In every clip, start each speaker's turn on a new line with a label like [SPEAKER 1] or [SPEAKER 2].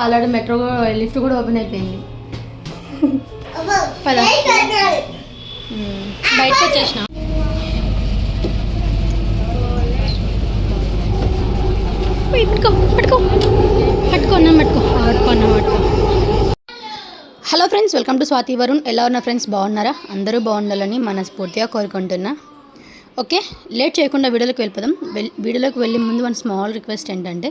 [SPEAKER 1] Already metro lift కూడా open అయిపోయింది. బయటకు వచ్చేసిన. పట్టుకో పట్టుకో. పట్టుకున్నాం పట్టుకో. పట్టుకున్నాం పట్టుకో. Hello friends welcome to Swathi Varun. ఎలా ఉన్న ఫ్రెండ్స్ బాగున్నారా? అందరూ బాగుండాలని మనస్ఫూర్తిగా కోరుకుంటున్నా. ఓకే లేట్ చేయకుండా వీడియోలోకి వెళ్ళిపోదాం. వీడియోలోకి వెళ్ళే ముందు వన్ స్మాల్ రిక్వెస్ట్ ఏంటంటే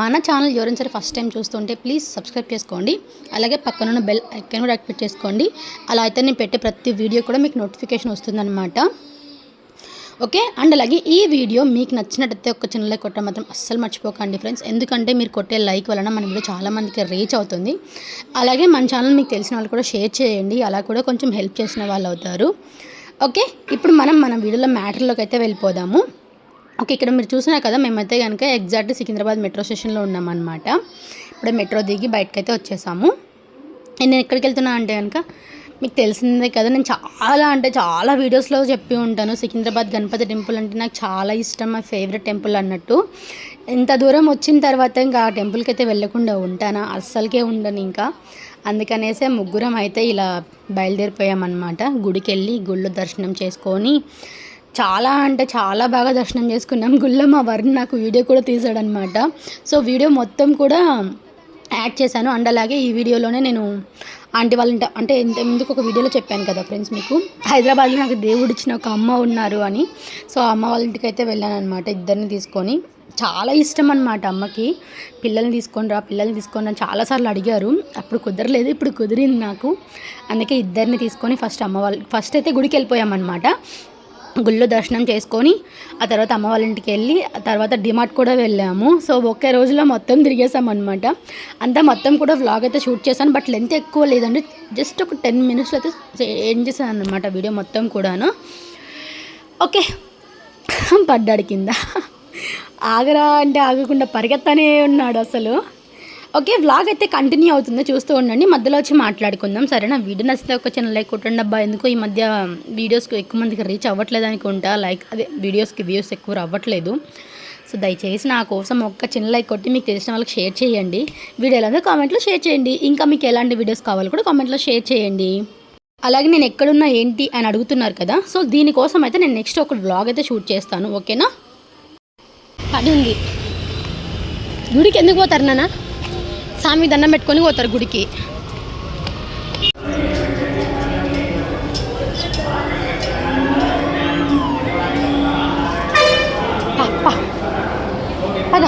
[SPEAKER 1] మన ఛానల్ ఎవరైనా సరే ఫస్ట్ టైం చూస్తుంటే ప్లీజ్ సబ్స్క్రైబ్ చేసుకోండి. అలాగే పక్కనున్న బెల్ ఐకాన్ కూడా యాక్టివేట్ చేసుకోండి. అలా అయితే నేను పెట్టే ప్రతి వీడియో కూడా మీకు నోటిఫికేషన్ వస్తుందన్నమాట. ఓకే? అండ్ అలాగే ఈ వీడియో మీకు నచ్చినట్టయితే ఒక చిన్న లైక్ కొట్టడం మాత్రం అస్సలు మర్చిపోకండి ఫ్రెండ్స్ ఎందుకంటే మీరు కొట్టే లైక్ వలన మన వీడియో చాలామందికి రీచ్ అవుతుంది. అలాగే మన ఛానల్ మీకు తెలిసిన వాళ్ళు కూడా షేర్ చేయండి. అలా కూడా కొంచెం హెల్ప్ చేసిన వాళ్ళు అవుతారు. ఓకే? ఇప్పుడు మనం మన వీడియోలో మ్యాటర్లోకి అయితే వెళ్ళిపోదాము. ఓకే ఇక్కడ మీరు చూసినా కదా మేమైతే కనుక ఎగ్జాక్ట్ సికింద్రాబాద్ మెట్రో స్టేషన్లో ఉన్నామన్నమాట. ఇప్పుడే మెట్రో దిగి బయటకైతే వచ్చేసాము. నేను ఎక్కడికి వెళ్తున్నా అంటే కనుక మీకు తెలిసిందే కదా నేను చాలా అంటే చాలా వీడియోస్లో చెప్పి ఉంటాను. సికింద్రాబాద్ గణపతి టెంపుల్ అంటే నాకు చాలా ఇష్టం మా ఫేవరెట్ టెంపుల్ అన్నట్టు. ఇంత దూరం వచ్చిన తర్వాత ఇంకా ఆ టెంపుల్కి అయితే వెళ్ళకుండా ఉంటానా? అస్సలకే ఉండను ఇంకా. అందుకనేసే ముగ్గురం అయితే ఇలా బయలుదేరిపోయామన్నమాట. గుడికి వెళ్ళి గుళ్ళు దర్శనం చేసుకొని చాలా అంటే చాలా బాగా దర్శనం చేసుకున్నాం. గుళ్ళో మా నాకు వీడియో కూడా తీసాడనమాట సో వీడియో మొత్తం కూడా యాడ్ చేశాను. అండ్ అలాగే ఈ వీడియోలోనే నేను ఆంటీ వాళ్ళ ఇంట అంటే ఇంత ముందుకు ఒక వీడియోలో చెప్పాను కదా ఫ్రెండ్స్ మీకు. హైదరాబాద్లో నాకు దేవుడు ఇచ్చిన ఒక అమ్మ ఉన్నారు అని. సో అమ్మ వాళ్ళ ఇంటికి అయితే వెళ్ళాను అనమాట ఇద్దరిని తీసుకొని. చాలా ఇష్టం అనమాట అమ్మకి. పిల్లల్ని తీసుకొని రా పిల్లల్ని తీసుకొని రా చాలాసార్లు అడిగారు. అప్పుడు కుదరలేదు ఇప్పుడు కుదిరింది నాకు. అందుకే ఇద్దరిని తీసుకొని ఫస్ట్ అమ్మ వాళ్ళు ఫస్ట్ అయితే గుడికి వెళ్ళిపోయామన్నమాట. గుళ్ళో దర్శనం చేసుకొని ఆ తర్వాత అమ్మ వాళ్ళ ఇంటికి వెళ్ళి ఆ తర్వాత డిమార్ట్ కూడా వెళ్ళాము. సో ఒకే రోజులో మొత్తం తిరిగేసాం అనమాట అంతా మొత్తం కూడా వ్లాగ్ అయితే షూట్ చేశాను. బట్ లెంత్ ఎక్కువ లేదండి. జస్ట్ ఒక టెన్ మినిట్స్లో అయితే ఏం చేశాను అనమాట వీడియో మొత్తం కూడాను. ఓకే. పడ్డాడు కింద. ఆగరా అంటే ఆగకుండా పరిగెత్తనే ఉన్నాడు అసలు. ఓకే వ్లాగ్ అయితే కంటిన్యూ అవుతుంది చూస్తూ ఉండండి. మధ్యలో వచ్చి మాట్లాడుకుందాం. సరేనా? వీడియో నచ్చితే ఒక చిన్న లైక్ కొట్టండి అబ్బా. ఎందుకు ఈ మధ్య వీడియోస్కి ఎక్కువ మందికి రీచ్ అవ్వట్లేదు అనుకుంటా. లైక్ అదే వీడియోస్కి వ్యూస్ ఎక్కువ రావట్లేదు. సో దయచేసి నా కోసం ఒక్క చిన్న లైక్ కొట్టి మీకు తెలిసిన వాళ్ళకి షేర్ చేయండి. వీడియోలో కామెంట్లో షేర్ చేయండి. ఇంకా మీకు ఎలాంటి వీడియోస్ కావాలో కూడా కామెంట్లో షేర్ చేయండి. అలాగే నేను ఎక్కడున్నా ఏంటి అని అడుగుతున్నారు కదా. సో దీనికోసం అయితే నేను నెక్స్ట్ ఒక వ్లాగ్ అయితే షూట్ చేస్తాను. ఓకేనా పని ఉంది. గుడికి ఎందుకు పోతారు నాన్న? స్వామి దండం పెట్టుకొని పోతారు గుడికి. పద.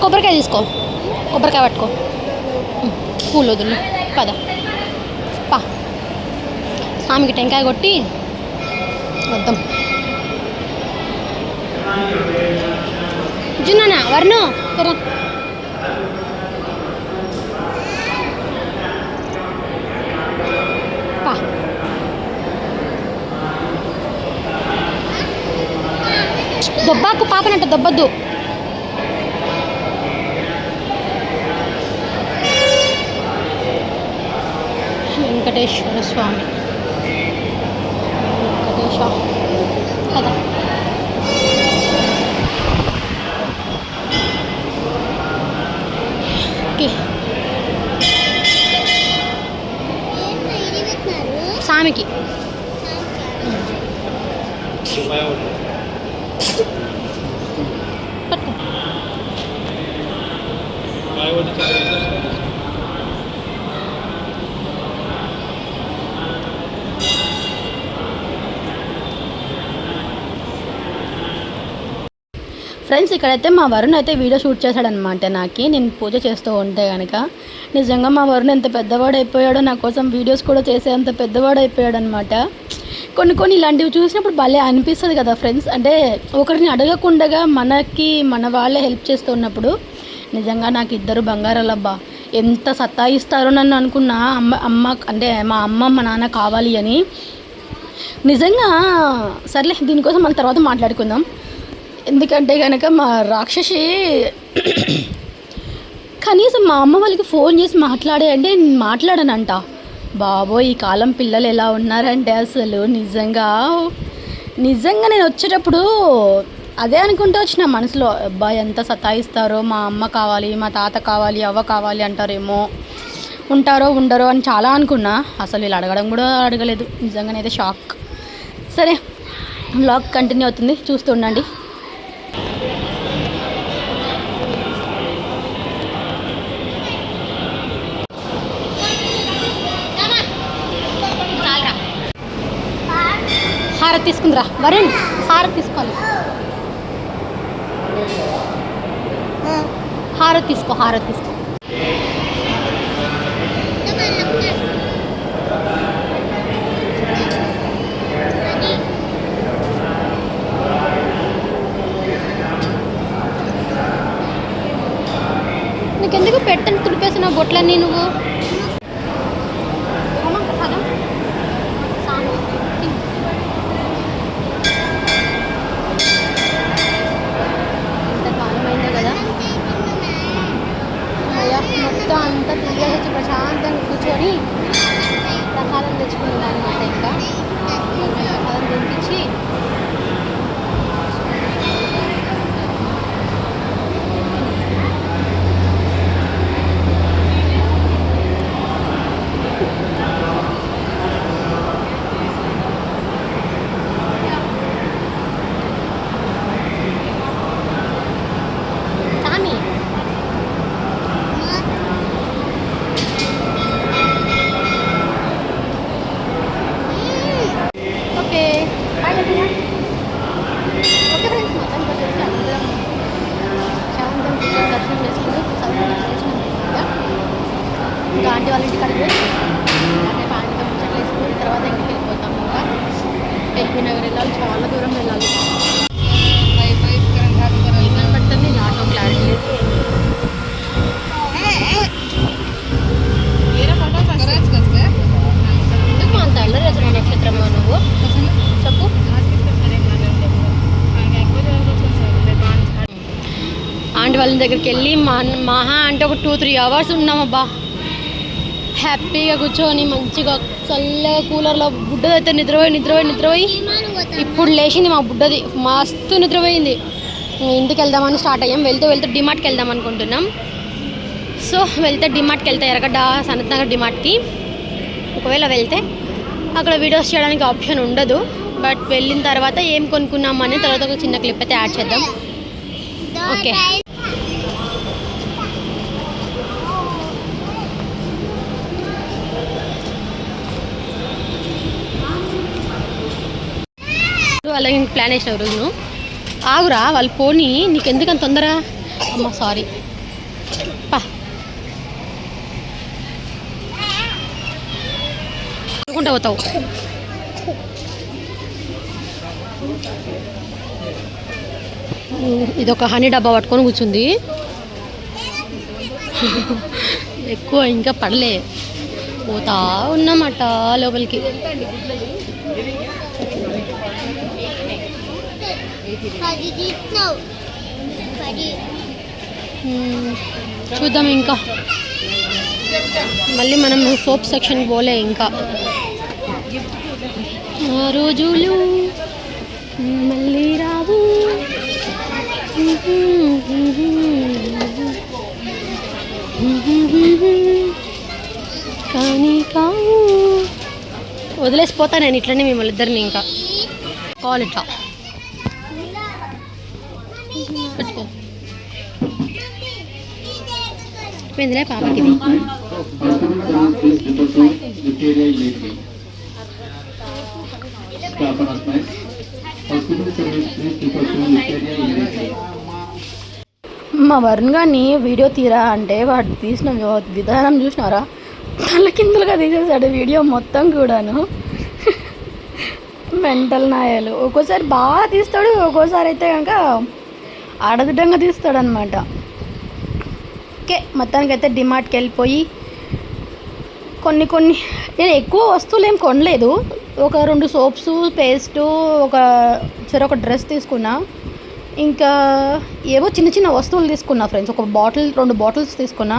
[SPEAKER 1] కొబ్బరికాయ తీసుకో. కొబ్బరికాయ పట్టుకో. పూలు వదులు. పద. స్వామికి టెంకాయ కొట్టి వద్దాం. జున్నానా వర్ణు తెరా. పా. దొబ్బాకు పాపనంట దొబ్బద్దు. వెంకటేశ్వర స్వామి. స్వామికి పట్టుకో ఫ్రెండ్స్ ఇక్కడైతే మా వరుణ్ అయితే వీడియో షూట్ చేశాడనమాట నాకు. నేను పూజ చేస్తూ ఉంటే కనుక నిజంగా మా వరుణ్ ఎంత పెద్దవాడు అయిపోయాడో నా కోసం వీడియోస్ కూడా చేసే అంత పెద్దవాడు అయిపోయాడు అనమాట కొన్ని కొన్ని ఇలాంటివి చూసినప్పుడు భలే అనిపిస్తుంది కదా ఫ్రెండ్స్ అంటే ఒకరిని అడగకుండా మనకి మన వాళ్ళే హెల్ప్ చేస్తున్నప్పుడు నిజంగా నాకు ఇద్దరు బంగారాలబ్బా ఎంత సత్తాయిస్తారో నన్ను అనుకున్నా అమ్మ అమ్మ అంటే మా అమ్మ మా నాన్న కావాలి అని. నిజంగా సర్లే దీనికోసం మన తర్వాత మాట్లాడుకుందాం. ఎందుకంటే కనుక మా రాక్షసి కనీసం మా అమ్మ వాళ్ళకి ఫోన్ చేసి మాట్లాడే అంటే నేను మాట్లాడనంట. బాబోయ్ ఈ కాలం పిల్లలు ఎలా ఉన్నారంటే అసలు నిజంగా నిజంగా నేను వచ్చేటప్పుడు అదే అనుకుంటూ వచ్చిన మనసులో అబ్బాయి ఎంత సతాయిస్తారో మా అమ్మ కావాలి మా తాత కావాలి అవ్వ కావాలి అంటారేమో ఉంటారో ఉండరో అని చాలా అనుకున్నా. అసలు వీళ్ళు అడగడం కూడా అడగలేదు. నిజంగానే అయితే షాక్. సరే బ్లాగ్ కంటిన్యూ అవుతుంది. చూస్తుండండి హారతి తీసుకుందిరా. వరుణ్ హారతి తీసుకోండి హారతి తీసుకో హారతి తీసుకో. నీకెందుకు పెట్టని తుడిపేసిన బొట్లన్నీ నువ్వు ఎంత కాలమైందో కదా అయ్యా మొత్తం అంతా తిరిగేసి ప్రశాంతంగా కూర్చొని ప్రసాదం తెచ్చుకున్నాను అనమాట ఇంకా ప్రసాదం తినిపించి సామి ఓకే బాయ్ చెప్పినా ఓకే ఫ్రెండ్స్ మొత్తం వచ్చేసి అందరం శాంతం కూర్చొని దర్శనం చేసుకుని చదువు చేసినాం ఇంకా ఇంకా ఆంటీ వాళ్ళ ఇంటికి అడిగి అంటే ఆంటీతో ముచ్చట్లు వేసుకుని తర్వాత ఇంటికి వెళ్ళిపోతాం ఇంకా ఎల్బీ నగర్ వెళ్ళాలి చాలా దూరం వెళ్ళాలి ఏమని పడుతుంది ఆటో క్లారిటీ లేదు ఎందుకు అంత అల్లరి రచన నక్షత్రమా నువ్వు చెప్పు ఆంటీ వాళ్ళ దగ్గరికి వెళ్ళి మా మహా అంటే ఒక టూ త్రీ అవర్స్ ఉన్నామబ్బా హ్యాపీగా కూర్చొని మంచిగా చల్లగా కూలర్లో బుడ్డది అయితే నిద్రపోయి నిద్రపోయి నిద్రపోయి ఇప్పుడు లేచింది మా బుడ్డది. మస్తు నిద్రపోయింది. ఇంటికి వెళ్దామని స్టార్ట్ అయ్యాం. వెళ్తూ వెళ్తూ డిమార్ట్కి వెళ్దాం అనుకుంటున్నాం. సో వెళ్తే డిమార్ట్కి వెళ్తే ఎరగడ్డ సనత్ నగర్ డిమార్ట్కి. ఒకవేళ వెళ్తే అక్కడ వీడియోస్ చేయడానికి ఆప్షన్ ఉండదు. బట్ వెళ్ళిన తర్వాత ఏం కొనుక్కున్నామని తర్వాత ఒక చిన్న క్లిప్ అయితే యాడ్ చేద్దాం. ఓకే. అలాగే ప్లాన్ వేసిన రోజు నువ్వు? ఆగురా వాళ్ళు పోనీ నీకు ఎందుకని తొందర? అమ్మ సారీ పా. అనుకుంటా పోతావు. ఇది ఒక హనీ డబ్బా పట్టుకొని కూర్చుంది. ఎక్కువ ఇంకా పడలే. పోతా ఉన్నమాట లోపలికి
[SPEAKER 2] పది తీసినావు పది
[SPEAKER 1] మ్మ్. Hmm, చూద్దాం ఇంకా. మళ్ళీ మనం సోప్ సెక్షన్ పోలే ఇంకా. రోజులు మళ్ళీ రావు. కానీ కావు. వదిలేసిపోతా నేను ఇట్లనే మిమ్మల్ని ఇద్దరిని ఇంకా. కాల్ ఇట్లా. పెట్టుకో. పెందిలే పాపకి ఇది మా వరుణ్ గారిని వీడియో తీరా అంటే వాడు తీసిన విధానం చూసినారా? తల కిందలుగా తీసేసాడు వీడియో మొత్తం కూడాను. మెంటల్ నాయాలు. ఒక్కోసారి బాగా తీస్తాడు ఒక్కోసారి అయితే కనుక అడగటంగా తీస్తాడనమాట ఓకే మొత్తానికైతే డిమార్ట్కి వెళ్ళిపోయి కొన్ని కొన్ని నేను ఎక్కువ వస్తువులు ఏం కొనలేదు. ఒక రెండు సోప్స్ పేస్ట్ ఒక సరే ఒక డ్రెస్ తీసుకున్నా. ఇంకా ఏవో చిన్న చిన్న వస్తువులు తీసుకున్నా ఫ్రెండ్స్. ఒక బాటిల్ రెండు బాటిల్స్ తీసుకున్నా.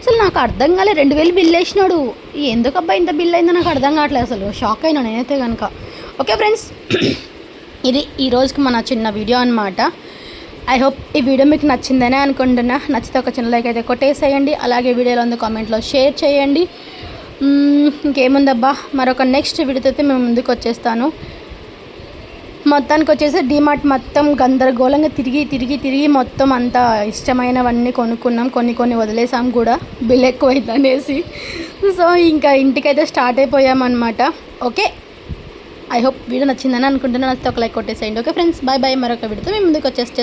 [SPEAKER 1] అసలు నాకు అర్థం కాలే రెండు వేలు బిల్ వేసినాడు. ఎందుకు అబ్బాయి ఇంత బిల్ అయిందో నాకు అర్థం కావట్లేదు అసలు. షాక్ అయినా నేనైతే కనుక ఓకే ఫ్రెండ్స్ ఇది ఈరోజుకి మన చిన్న వీడియో అనమాట ఐ హోప్ ఈ వీడియో మీకు నచ్చిందనే అనుకుంటున్నా. నచ్చితే ఒక చిన్న లైక్ అయితే కొట్టేసేయండి. అలాగే వీడియోలో ఉంది కామెంట్లో షేర్ చేయండి. ఇంకేముందబ్బా? మరొక నెక్స్ట్ వీడియోతో అయితే మేము ముందుకు వచ్చేస్తాను. మొత్తానికి వచ్చేసి డిమార్ట్ మొత్తం గందరగోళంగా తిరిగి తిరిగి తిరిగి మొత్తం అంతా ఇష్టమైనవన్నీ కొనుక్కున్నాం. కొన్ని కొన్ని వదిలేసాం కూడా. బిల్ ఎక్కువైంది అనేసి సో ఇంకా ఇంటికైతే స్టార్ట్ అయిపోయామన్నమాట. ఓకే ఐ హోప్ వీడియో నచ్చిందని అనుకుంటున్నాను నచ్చితే ఒక లైక్ కొట్టేసేయండి. ఓకే ఫ్రెండ్స్ బాయ్ బాయ్ మరొక వీడియోతో మేము ముందుకు వచ్చేస్తే